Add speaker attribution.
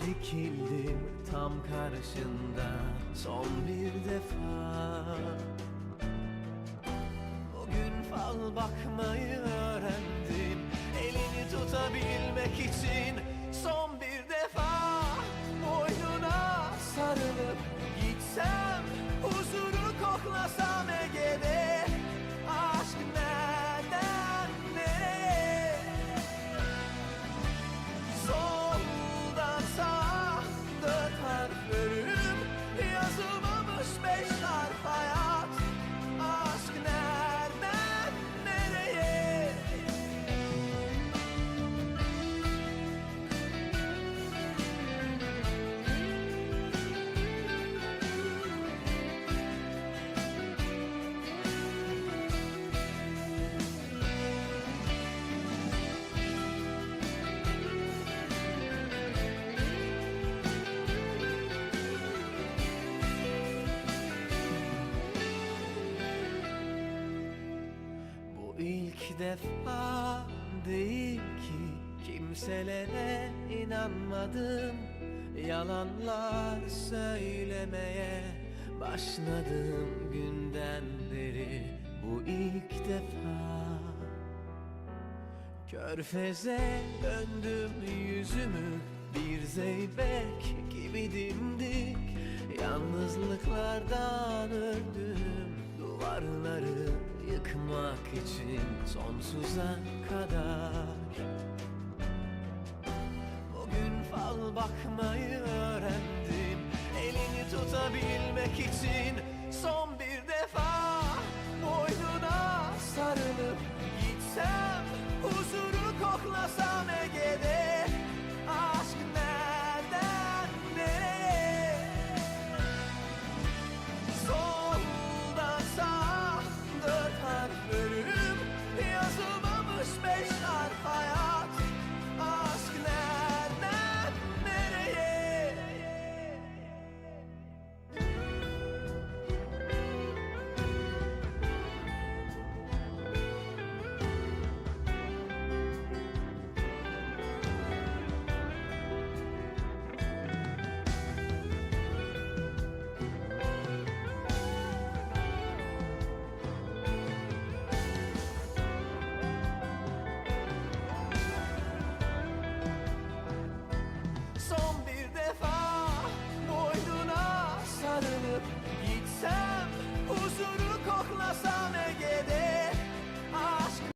Speaker 1: Dikildim tam karşında son bir defa. Bugün fal bakmayı öğrendim Elini tutabilmek için son bir defa. Boynuna sarılıp ilk defa değil ki kimselere inanmadım. Yalanlar söylemeye başladığım günden beri. Bu ilk defa Körfeze döndüm yüzümü. Bir zeybek gibi dimdik. Yalnızlıklardan öldüm duvarları yıkmak için sonsuza kadar. Bugün fal bakmayı öğrendim Elini tutabilmek için